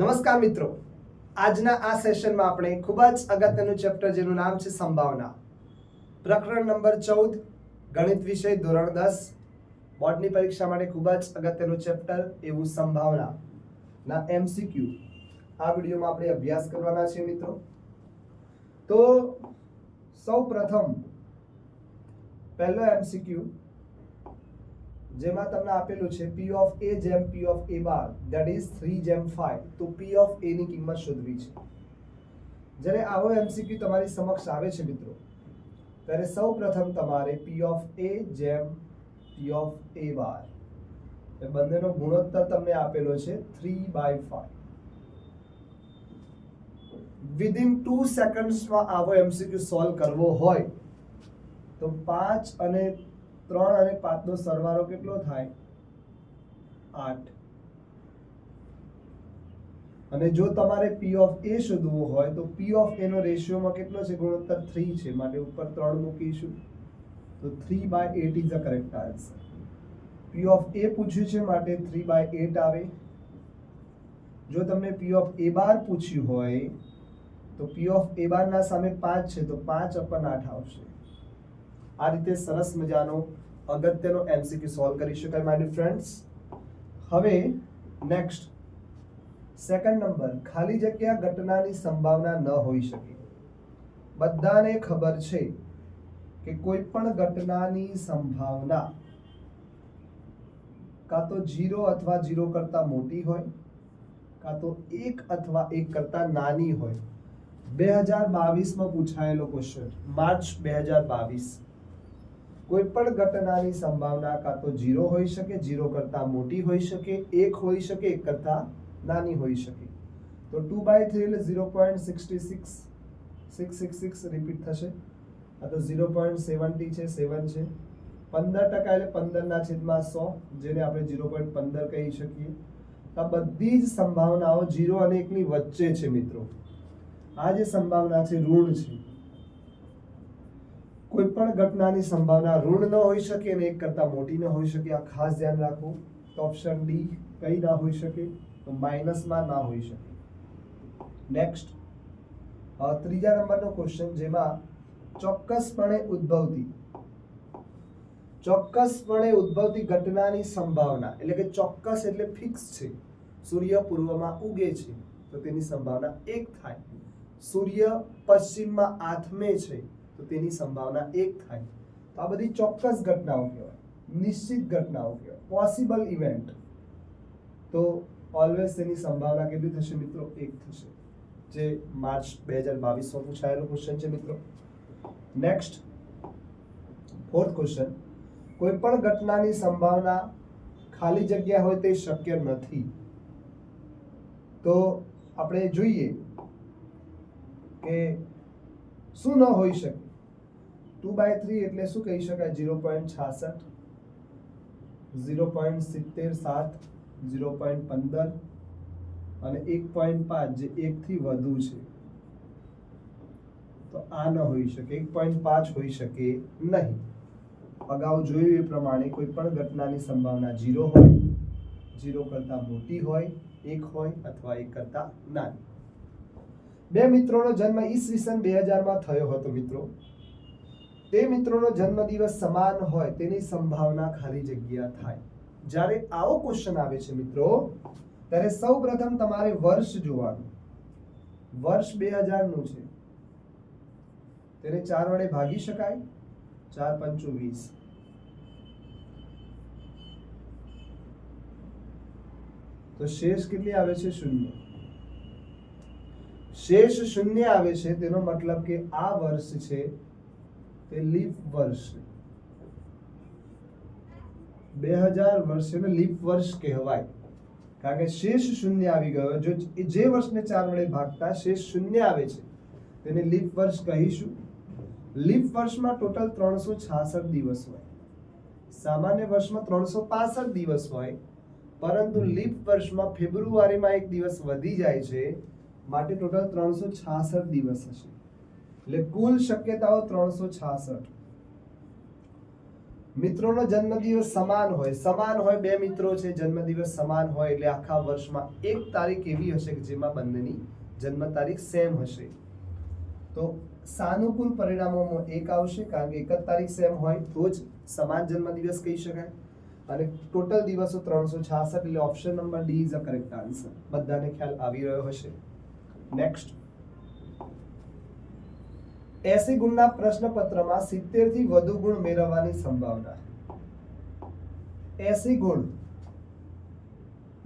નમસ્કાર મિત્રો. આજના આ સેશનમાં આપણે ખૂબ જ અગત્યનું ચેપ્ટર જેનું નામ છે સંભાવના. પ્રકરણ નંબર ચૌદ, ગણિત વિષય ધોરણ દસ. બોર્ડની પરીક્ષા માટે ખૂબ જ અગત્યનું ચેપ્ટર એવું સંભાવના. ના એમસીક્યુ આ વિડીયોમાં આપણે અભ્યાસ કરવાના છે મિત્રો. તો સૌ પ્રથમ, પહેલો એમસીક્યુ જેમાં તમને આપેલું છે પી ઓફ એ જેમ P of A bar. That is three જેમ ફાઈવ તો પી ઓફ એની કિંમત શોધવી છે. જ્યારે આવો એમસીક્યુ તમારી સમક્ષ આવે છે મિત્રો, ત્યારે સૌ પ્રથમ તમારે પી ઓફ એ જેમ પી ઓફ એ બાર. એ બંનેનો ગુણોત્તર તમને આપેલો છે three by five within two સેકન્ડ્સમાં આવો એમસીક્યુ સોલ્વ કરવો હોય, તો પાંચ અને ત્રણ અને પાંચનો સરવાળો કેટલો થાય? આઠ. અને જો તમારે પી ઓફ એ શોધવું હોય, તો પી ઓફ એનો રેશિયોમાં કેટલો છે? ગુણોત્તર થ્રી છે. માટે ઉપર ત્રણ મૂકીશું. તો three by eight is the correct answer P of A પૂછ્યું છે, માટે થ્રી બાય એટ આવે. જો તમને પી ઓફ એ બાર પૂછ્યું હોય, તો પી ઓફ એ બારના સામે પાંચ છે, તો પાંચ અપન આઠ આવશે. આ રીતે સરસ મજાનો અગત્યનો એમસીક્યુ સોલ્વ કરી શકાય માય ડિયર ફ્રેન્ડ્સ હવે નેક્સ્ટ સેકન્ડ નંબર ખાલી જગ્યા ઘટનાની સંભાવના ન હોઈ શકે. બધાને ખબર છે કે કોઈ પણ ઘટનાની સંભાવના કાં તો જીરો અથવા જીરો કરતાં મોટી હોય, કાં તો એક અથવા એક કરતાં નાની હોય. બે હજાર બાવીસમાં પૂછાયેલો ક્વેશ્ચન માર્ચ બે હજાર બાવીસ. કોઈ પણ ઘટનાની સંભાવના કાં તો ઝીરો હોઈ શકે જીરો કરતાં મોટી હોઈ શકે, એક હોઈ શકે, એક કરતાં નાની હોઈ શકે. તો ટુ બાય થ્રી એટલે zero point sixty six six six six repeat થશે. આ તો ઝીરો પોઈન્ટ સેવન્ટી છે સેવન છે. પંદર ટકા એટલે પંદરના છેદમાં સો, જેને આપણે ઝીરો પોઈન્ટ પંદર કહી શકીએ. આ બધી જ સંભાવનાઓ ઝીરો અને એકની વચ્ચે છે મિત્રો. આ જે સંભાવના છે, ઋણ છે. કોઈ પણ ઘટનાની સંભાવના ઋણ ન હોઈ શકે અને એક કરતાં મોટી ન હોઈ શકે. આ ખાસ ધ્યાન રાખો. તો ઓપ્શન ડી કઈ ના હોઈ શકે, તો માઇનસમાં ના હોઈ શકે. નેક્સ્ટ ત્રીજા નંબરનો ક્વેશ્ચન જેમાં ચોક્કસપણે ઉદ્ભવતી ચોક્કસપણે ઉદ્ભવતી ઘટનાની સંભાવના, એટલે કે ચોક્કસ એટલે ફિક્સ છે. સૂર્ય પૂર્વમાં ઉગે છે, તો તેની સંભાવના એક થાય. સૂર્ય પશ્ચિમમાં આથમે છે તો તેની સંભાવના એક થાય. તો આ બધી ચોક્કસ ઘટનાઓ કહેવાય. નિશ્ચિત ઘટનાઓ કહેવાય. પોસિબલ ઇવેન્ટ તો ઓલવેઝ તેની સંભાવના કેટલી થશે મિત્રો? એક થશે. જે માર્ચ બે હજાર બાવીસમાં પૂછાયેલો ક્વેશ્ચન છે મિત્રો. નેક્સ્ટ ફોર્થ ક્વેશ્ચન કોઈ પણ ઘટનાની સંભાવના ખાલી જગ્યા હોય તે શક્ય નથી. તો આપણે જોઈએ કે શું ન હોઈ શકે. ટુ બાય થ્રી એટલે શું કહી શકાય? ઝીરો પોઈન્ટ છાસઠ ઝીરો પોઈન્ટ સિત્તેર સાત ઝીરો પોઈન્ટ પંદર અને એક પોઈન્ટ પાંચ જે એકથી વધુ છે. તો આ ન હોઈ શકે, એક પોઈન્ટ પાંચ હોઈ શકે નહીં. અગાઉ જોયું એ પ્રમાણે કોઈ પણ ઘટનાની સંભાવના ઝીરો હોય ઝીરો કરતાં મોટી હોય, એક હોય અથવા એક કરતાં નાની. બે મિત્રોનો જન્મ ઈસવીસન બે હજારમાં થયો હતો, મિત્રો. તે મિત્રોનો જન્મદિવસ સમાન હોય તેની સંભાવના ખાલી જગ્યા થાય. જ્યારે આવો ક્વેશ્ચન આવે છે મિત્રો, ત્યારે સૌ પ્રથમ તમારે વર્ષ જોવાનું. વર્ષ બે હજારનું છે. તેને ચાર વડે ભાગી શકાય? ચાર પંચુ વીસ. તો શેષ કેટલી આવે છે? શૂન્ય. શેષ શૂન્ય આવે છે, તેનો મતલબ કે આ વર્ષ છે તે લીપ વર્ષ. બે હજાર વર્ષ એટલે લીપ વર્ષ કહેવાય. કારણ કે શેષ શૂન્ય આવી ગયો. જો જે વર્ષને ચાર વડે ભાગતા શેષ શૂન્ય આવે છે, તેને લીપ વર્ષ કહીશું. લીપ વર્ષમાં ટોટલ ત્રણસો છાસઠ દિવસ હોય. સામાન્ય વર્ષમાં ત્રણસો પાસઠ દિવસ હોય. પરંતુ લીપ વર્ષમાં ફેબ્રુઆરીમાં એક દિવસ વધી જાય છે. માટે ટોટલ ત્રણસો છાસઠ દિવસ હશે. એટલે કુલ શક્યતાઓ ત્રણસો છાસઠ. મિત્રોનો જન્મદિવસ સમાન હોય. સમાન હોય બે મિત્રો છે, જન્મદિવસ સમાન હોય એટલે આખા વર્ષમાં એક તારીખ એવી હશે કે જેમાં બંનેની જન્મ તારીખ સેમ હશે. તો સાનુકૂળ પરિણામોમાં એક આવશે કારણ કે એક જ તારીખ સેમ હોય તો જ સમાન જન્મદિવસ કહી શકાય. અને ટોટલ દિવસો ત્રણસો છાસઠ એટલે option number D is a correct answer બધાને ખ્યાલ આવી રહ્યો હશે. નેક્સ્ટ એસી ગુણના પ્રશ્નપત્રમાં સિત્તેરથી વધુ ગુણ મેળવવાની સંભાવના. એસી ગુણ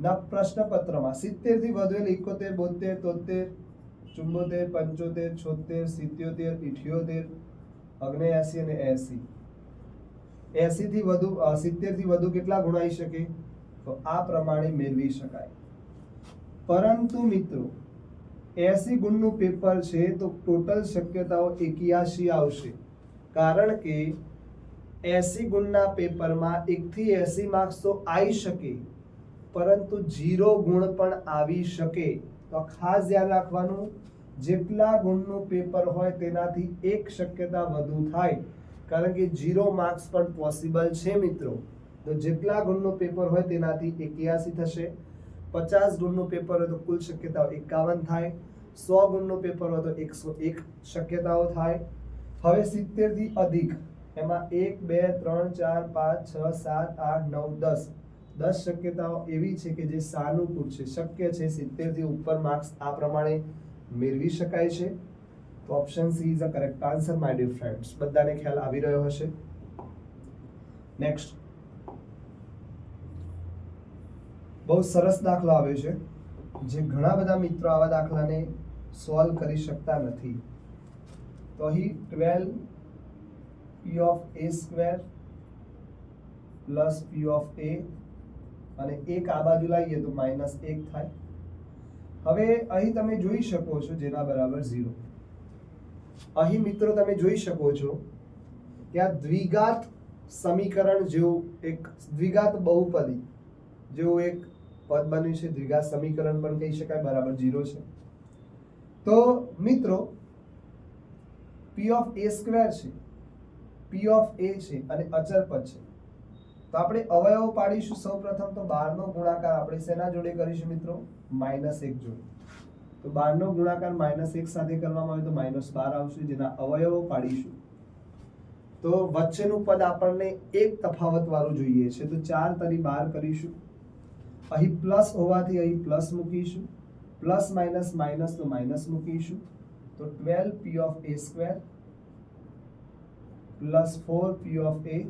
ના પ્રશ્નપત્રમાં સિત્તેરથી વધુ એટલે એકોતેર બોતેર, તોતેર, ચુંબોતેર, પંચોતેર, છોતેર, સિત્યોતેર, ઇઠ્યોતેર, અગ્નેયાસી અને એસી. એસી થી વધુ સિત્તેરથી વધુ કેટલા ગુણાઈ શકે? તો આ પ્રમાણે મેળવી શકાય. પરંતુ મિત્રો એસી ગુણનું પેપર છે તો ટોટલ શક્યતાઓ એક્યાસી આવશે. કારણ કે એસી ગુણના પેપરમાં એકથી એસી માર્ક્સ તો આવી શકે, પરંતુ જીરો ગુણ પણ આવી શકે. તો ખાસ ધ્યાન રાખવાનું, જેટલા ગુણનું પેપર હોય તેનાથી એક શક્યતા વધુ થાય, કારણ કે જીરો માર્ક્સ પણ પોસિબલ છે મિત્રો. તો જેટલા ગુણનું પેપર હોય તેનાથી એક્યાસી થશે પચાસ ગુણનું પેપર હોય તો કુલ શક્યતાઓ એકાવન થાય. સો ગુણનું પેપર હોય તો એકસો એક શક્યતાઓ થાય. હવે સિત્તેરથી અધિક. એમાં એક, બે, ત્રણ, ચાર, પાંચ, છ, સાત, આઠ, નવ, દસ. દસ શક્યતાઓ એવી છે કે જે સાનુકૂળ છે. શક્ય છે સિત્તેરથી ઉપર માર્ક્સ આ પ્રમાણે મેળવી શકાય છે. તો option C is a correct answer my dear friends બધાને ખ્યાલ આવી રહ્યો હશે. નેક્સ્ટ બહુ સરસ દાખલો આવ્યો છે. જે ઘણા બધા મિત્રો આવા દાખલાને સોલ્વ કરી શકતા નથી. તો અહીં twelve P of A square plus P of A અને એક આ બાજુ લાવીએ તો માઇનસ એક થાય. હવે અહીં તમે જોઈ શકો છો જેના બરાબર ઝીરો અહીં મિત્રો તમે જોઈ શકો છો કે આ દ્વિઘાત સમીકરણ જેવું એક દ્વિઘાત બહુપદી જેવું એક પદ બન્યું છે, દ્વિઘાત સમીકરણ પણ કહી શકાય, બરાબર ઝીરો છે. તો મિત્રો પી ઓફ એ સ્ક્વેર છે પી ઓફ એ છે અને અચર પદ છે. તો આપણે અવયવો પાડીશું સૌપ્રથમ તો બારનો ગુણાકાર આપણે શેના જોડે કરીશું મિત્રો? માઇનસ એક જોડે. તો બારનો ગુણાકાર માઇનસ એક સાથે કરવામાં આવે તો માઇનસ બાર આવશે, જેના અવયવો પાડીશું. તો વચ્ચેનું પદ આપણને એક તફાવત વાળું જોઈએ છે, તો ચાર તરી બાર કરીશું. અહીં પ્લસ હોવાથી અહીં પ્લસ મૂકીશું. પ્લસ માઇનસ માઇનસ તો માઇનસ મૂકીશું. તો twelve P of A square plus four P of A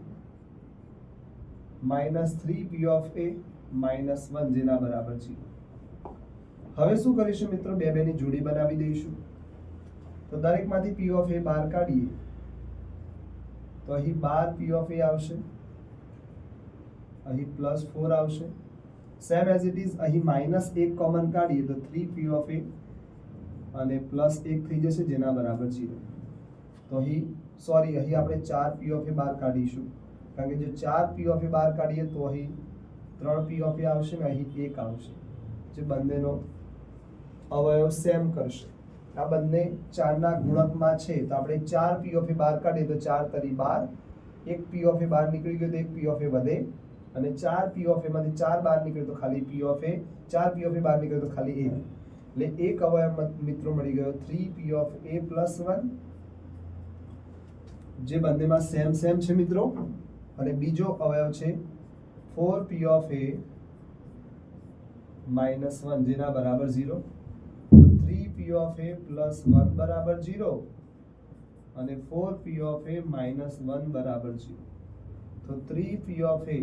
minus three P of A minus one જેના બરાબર છે. હવે શું કરીશું મિત્રો? બે બેની જોડી બનાવી દઈશું. તો દરેકમાંથી પી ઓફ એ બહાર કાઢીએ. તો અહીં બાર પી ઓફ એ આવશે. અહીં પ્લસ ફોર આવશે. સેમ એઝ ઇટ ઇઝ અહીં માઇનસ એક કોમન કાઢીએ તો થ્રી પી ઓફ એ અને પ્લસ એક થઈ જશે જેના બરાબર જીરો તો અહીં સોરી અહીં આપણે ચાર પી ઓફ એ બહાર કાઢીશું. કારણ કે જો ચાર પી ઓફ એ બહાર કાઢીએ તો અહીં ત્રણ પી ઓફ એ આવશે ને અહીં એક આવશે. જે બંનેનો અવયવ સેમ કરશે. આ બંને ચારના ગુણકમાં છે, તો આપણે ચાર પી ઓફ એ બહાર કાઢીએ તો ચાર તરી બાર, એક પી ઓફ એ બહાર નીકળી ગયો તો એક પી ઓફ એ વધે અને ચાર પી ઓફ એમાંથી ચાર બહાર નીકળે તો ખાલી પી ઓફ એ ચાર પી ઓફ એ બહાર નીકળે તો ખાલી એ એટલે એક અવયવ મિત્રો મળી ગયો three P of A plus one જે બંનેમાં સેમ સેમ છે મિત્રો. અને બીજો અવયવ છે four P of A minus one જેના બરાબર ઝીરો તો three P of A plus one બરાબર ઝીરો અને four P of A minus one બરાબર ઝીરો તો થ્રી પી ઓફ એ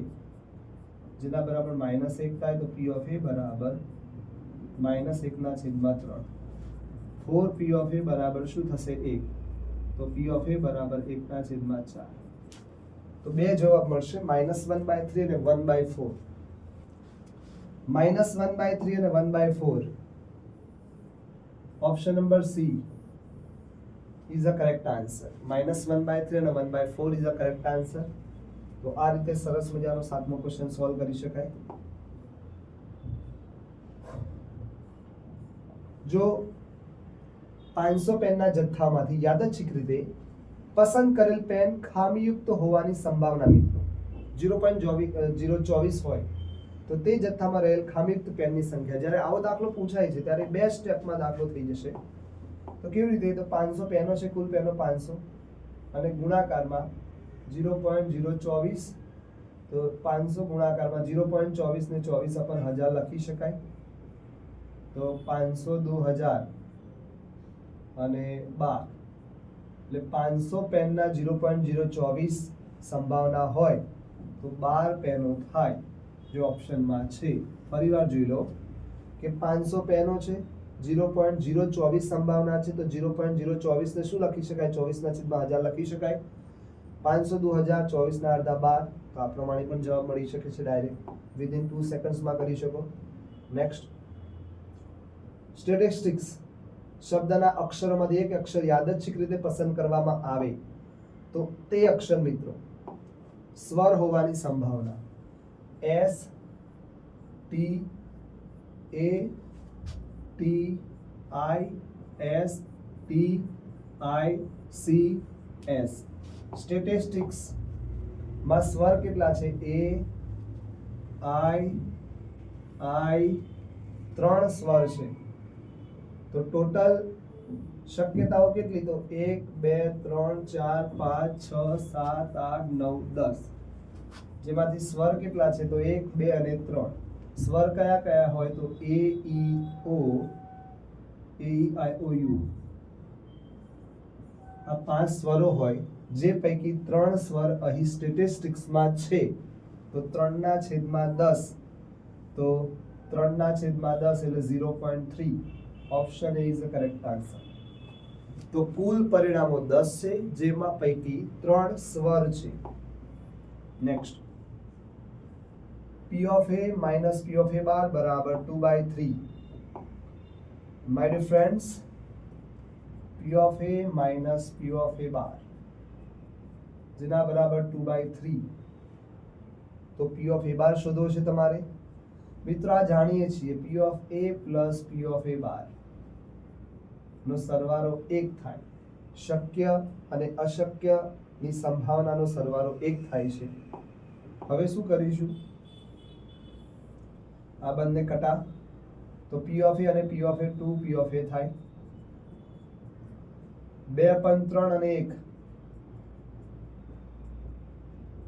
જેના બરાબર માઇનસ એક થાય તો પી ઓફ એ બરાબર માઇનસ એકના છેદમાં ત્રણ ફોર પી ઓફ એ બરાબર શું થશે એક તો પી ઓફ એ બરાબર એકના છેદમાં ચાર તો બે જવાબ મળશે માઇનસ વન બાય થ્રી અને one by four minus one by three અને one by four option number C is a correct answer minus one by three અને one by four is a correct answer તો આ રીતે સરસ મજાનો સાતમો question solve કરી શકાય. જો પાંચસો પેનના જથ્થામાંથી યાદચ્છિક રીતે પસંદ કરેલ પેન ખામીયુક્ત હોવાની સંભાવના મિત્રો, ઝીરો પોઈન્ટ જીરો ચોવીસ હોય, તો તે જથ્થામાં રહેલ ખામીયુક્ત પેનની સંખ્યા, જ્યારે આવો દાખલો પૂછાય છે, ત્યારે બે સ્ટેપમાં દાખલો થઈ જશે. તો કેવી રીતે? તો પાંચસો પેનો છે, કુલ પેનો પાંચસો. અને ગુણાકારમાં ઝીરો પોઈન્ટ ઝીરો ચોવીસ. તો પાંચસો ગુણાકારમાં ઝીરો પોઈન્ટ ચોવીસ ને ચોવીસ અપન હજાર લખી શકાય. તો પાંચસો દો હજાર અને બાર. એટલે પાંચસો પેનના ઝીરો પોઈન્ટ ઝીરો ચોવીસ સંભાવના હોય તો બાર પેનો થાય જે ઓપ્શનમાં છે. ફરીવાર જોઈ લો કે પાંચસો પેનો છે ઝીરો પોઈન્ટ ઝીરો ચોવીસ સંભાવના છે, તો ઝીરો પોઈન્ટ ઝીરો ચોવીસને શું લખી શકાય? ચોવીસના છેદમાં હજાર લખી શકાય. પાંચસો દો હજાર ચોવીસના અડધા બાર તો આ પ્રમાણે પણ જવાબ મળી શકે છે ડાયરેક્ટ વિધિન ટુ સેકન્ડ્સમાં કરી શકો. નેક્સ્ટ સ્ટેટિસ્ટિક્સ શબ્દના અક્ષરોમાંથી એક અક્ષર યાદચ્છિક રીતે પસંદ કરવામાં આવે તો તે અક્ષર મિત્રો, સ્વર હોવાની સંભાવના. S T A T I S T I C S સ્ટેટિસ્ટિક્સમાં સ્વર કેટલા છે? એ આઈ આઈ ત્રણ સ્વર છે. તો ટોટલ શક્યતાઓ કેટલી? તો એક, બે, ત્રણ, ચાર, પાંચ, છ, સાત, આઠ, નવ, દસ. જેમાંથી સ્વર કેટલા છે? તો એક, બે અને ત્રણ. સ્વર કયા કયા હોય? તો એ ઈ ઓ એ આઈ ઓ યુ આ પાંચ સ્વરો હોય જે પૈકી ત્રણ સ્વર અહીં સ્ટેટિસ્ટિક્સમાં છે, તો ત્રણના છેદમાં દસ. તો ત્રણના છેદમાં દસ એટલે zero point three option A is a correct answer તો કુલ પરિણામો દસ છે, જેમાં પૈકી ત્રણ સ્વર છે. Next P of A minus P of A bar બરાબર 2 by 3 my dear friends, P of A minus P of A bar જેના બરાબર ટુ બાય થ્રી તો પી ઓફ એ બાર શોધવો છે તમારે. મિત્રો, આ જાણીએ છીએ P of A plus P of A bar. નો સરવાળો એક થાય. શક્ય અને અશક્યની સંભાવનાનો સરવાળો એક થાય છે. હવે શું કરીશું? આ બંને કટા. તો પી ઓફ એ અને P of A two P of A થાય. બે પણ ત્રણ અને એક.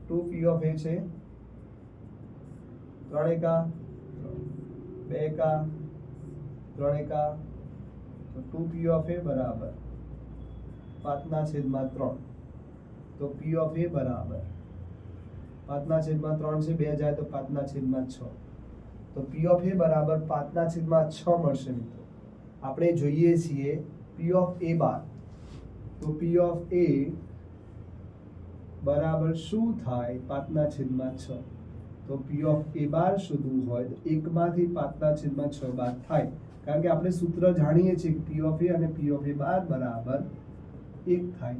ટુ પી ઓફ એ છે. ત્રણ એકા, બે એકા, ત્રણ એકા, તો ટુ પી ઓફ એ બરાબર. પાંચના છેદમાં ત્રણ. તો પી ઓફ એ બરાબર. પાંચના છેદમાં ત્રણ છે, બે જાય તો પાંચના છેદમાં છ. તો પી ઓફ એ બરાબર પાંચના છેદમાં છ મળશે મિત્રો. આપણે જોઈએ છીએ પી ઓફ એ બાર. તો પી ઓફ A બરાબર શું થાય પાંચના છેદમાં છ? તો પી ઓફ એ બાર શોધવું હોય તો એકમાંથી પાંચના છેદમાં છ બાદ થાય. કારણ કે આપણે સૂત્ર જાણીએ છીએ કે પી ઓફ એ અને પી ઓફ એ બાર બરાબર એક થાય.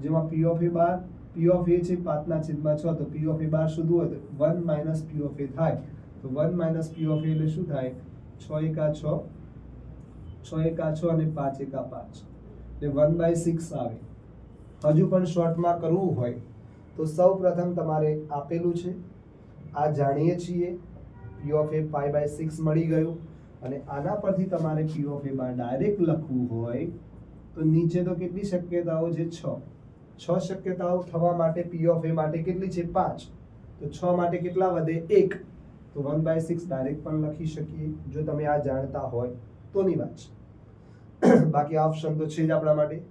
જેમાં પી of A bar P of એ છે પાંચના છેદમાં છ, તો પી ઓફ એ બાર શોધવું હોય તો one minus P of A થાય. તો one minus P of A એટલે શું થાય? છ એકા છ છ એકા છ અને પાંચ એકા પાંચ. એટલે વન બાય સિક્સ આવે. હજુ પણ શોર્ટમાં કરવું હોય તો સૌ પ્રથમ તમારે આપેલું છે. આ જાણીએ છીએ. P of A pi by six મળી ગયું. અને આના પરથી તમારે પી ઓફ એમાં ડાયરેક્ટ લખવું હોય તો નીચે તો કેટલી શક્યતાઓ છે? છ. છ શક્યતાઓ થવા માટે પી ઓફ એ માટે કેટલી છે? પાંચ. તો છ માટે કેટલા વધે? એક. તો વન બાય સિક્સ ડાયરેક્ટ પણ લખી શકીએ. જો તમે આ જાણતા હોય તોની વાત છે. બાકી આ ઓપ્શન તો છે જ આપણા માટે.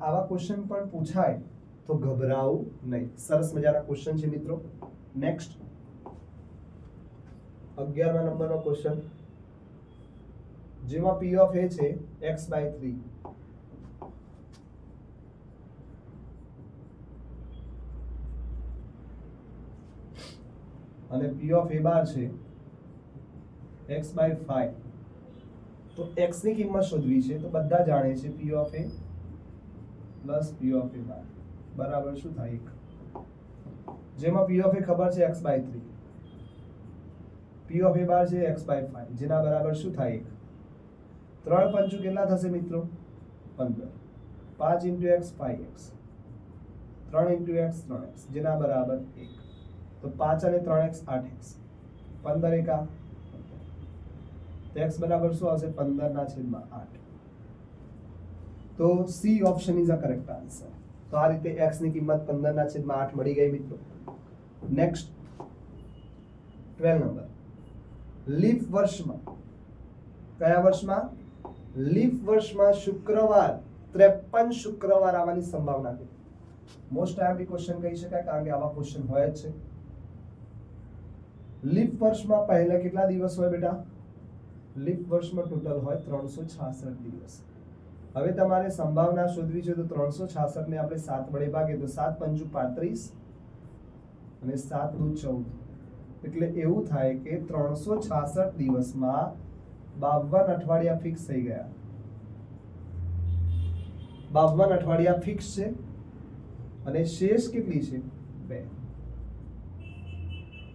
આવા ક્વેશ્ચન પણ પૂછાય. તો ગભરાવું નહીં. સરસ મજાના ક્વેશ્ચન છે મિત્રો. નેક્સ્ટ અગિયારમા નંબરનો ક્વેશ્ચન જેમાં પી ઓફ એ છે એક્સ બાય થ્રી અને પી ઓફ એ બાર છે એક્સ બાય ફાઈવ તો એક્સની કિંમત શોધવી છે, તો બધા જાણે છે P of A plus P of A bar. બરાબર શું થાય એક? જેમાં પી ઓફ એ ખબર છે X by three P of A bar છે એક્સ બાય ફાઈવ જેના બરાબર શું થાય એક? ત્રણ પંચું કેટલા થશે મિત્રો? પંદર. પાંચ ઇન્ટુ એક્સ ફાઈવ એક્સ ત્રણ ઇન્ટુ એક્સ ત્રણ એક્સ જેના બરાબર એક. તો પાંચ અને ત્રણ એક્સ આઠ એક્સ પંદર એકા? તો એક્સ બરાબર શું આવશે? પંદરના છેદમાં આઠ. તો C option is a correct answer તો આ રીતે એક્સની કિંમત પંદરના છેદમાં આઠ મળી ગઈ મિત્રો. નેક્સ્ટ ટ્વેલ્વ નંબર લીફ વર્ષમાં, કયા વર્ષમાં? લીફ વર્ષમાં શુક્રવાર, ત્રેપન શુક્રવાર આવવાની સંભાવના છે. મોસ્ટ આઈએમપી ક્વેશ્ચન કહી શકાય કારણ કે આવા ક્વેશ્ચન હોય જ છે. લીફ વર્ષમાં પહેલા કેટલા દિવસ હોય બેટા? લીફ વર્ષમાં ટોટલ હોય ત્રણસો છાસઠ દિવસ. હવે તમારે સંભાવના શોધવી છે તો ત્રણસો છાસઠ ને આપણે સાત વડે ભાગે તો સાત પંચુ પાંત્રીસ અને સાત દુ ચૌદ. એટલે એવું થાય કે ત્રણસો છાસઠ દિવસમાં બાવન અઠવાડિયા ફિક્સ થઈ ગયા. બાવન અઠવાડિયા ફિક્સ છે અને શેષ કેટલી છે? બે.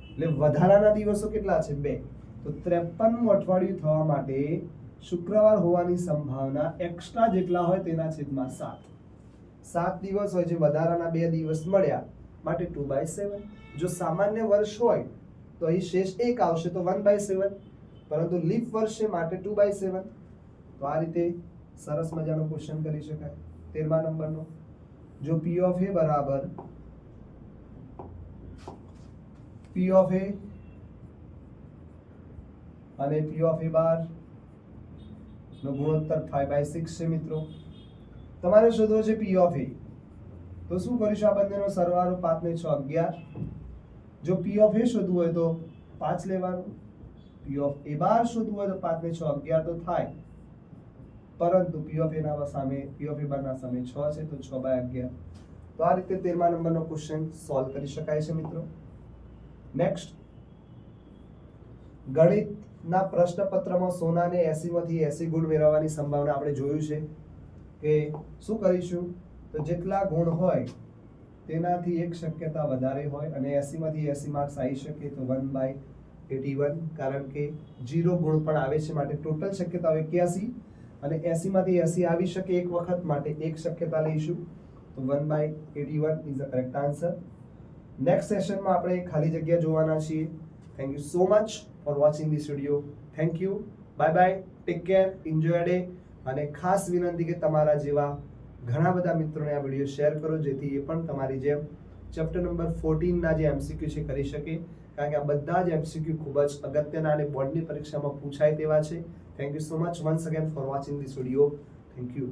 એટલે વધારાના દિવસો કેટલા છે? બે. તો ત્રેપનમું અઠવાડિયું થવા માટે શુક્રવાર હોવાની સંભાવના એક્સ્ટ્રા જેટલા હોય તેના છેદમાં સાત. સાત દિવસ હોય જે વધારાના બે દિવસ મળ્યા માટે ટુ બાય સેવન જો સામાન્ય વર્ષ હોય, તો અહીં શેષ એક આવશે, તો વન બાય સેવન પરંતુ લીપ વર્ષ માટે ટુ બાય સેવન તો આ રીતે સરસ મજાનો ક્વેશ્ચન કરી શકાય. તેરમા નંબરનો. જો પી ઓફ એ બરાબર પી ઓફ એ અને પી ઓફ એ બાર. નો ગુણોત્તર ફાઈવ બાય સિક્સ છે મિત્રો. તમારે શોધવો છે પી ઓફ એ તો શું કરીશું? આ બંનેનો સરવાળો પાંચ ને છ અગિયાર. જો પી ઓફ એ શોધવું હોય તો પાંચ લેવાનું. પી ઓફ એ બાર શોધવું હોય તો પાંચ ને છ અગિયાર તો થાય. પરંતુ પી ઓફ એના સામે પી ઓફ એ બારના સામે છ છે તો છ બાય અગિયાર. તો આ રીતે તેરમા નંબરનો ક્વેશ્ચન સોલ્વ કરી શકાય છે મિત્રો. નેક્સ્ટ ગણિતના પ્રશ્નપત્રમાં સોનાને એસીમાંથી એસી ગુણ મેળવવાની સંભાવના આપણે જોયું છે કે શું કરીશું? તો જેટલા ગુણ હોય તેનાથી એક શક્યતા વધારે હોય અને એસીમાંથી એસી માર્ક્સ આવી શકે તો વન બાય એટી વન કારણ કે જીરો ગુણ પણ આવે છે માટે ટોટલ શક્યતા એક્યાસી અને એસીમાંથી એસી આવી શકે એક વખત માટે એક શક્યતા લઈશું. તો one by eighty one is the correct answer next સેશનમાં આપણે ખાલી જગ્યા જોવાના છીએ. Thank you so much for watching this video thank you bye bye take care enjoy day અને ખાસ વિનંતી કે તમારા જેવા ઘણા બધા મિત્રોને આ વીડિયો શેર કરો, જેથી એ પણ તમારી જેમ ચેપ્ટર નંબર ફોર્ટીનના જે એમસીક્યુ છે કરી શકે. કારણ કે આ બધા જ એમસીક્યુ ખૂબ જ અગત્યના અને બોર્ડની પરીક્ષામાં પૂછાય તેવા છે. Thank you so much once again for watching this video thank you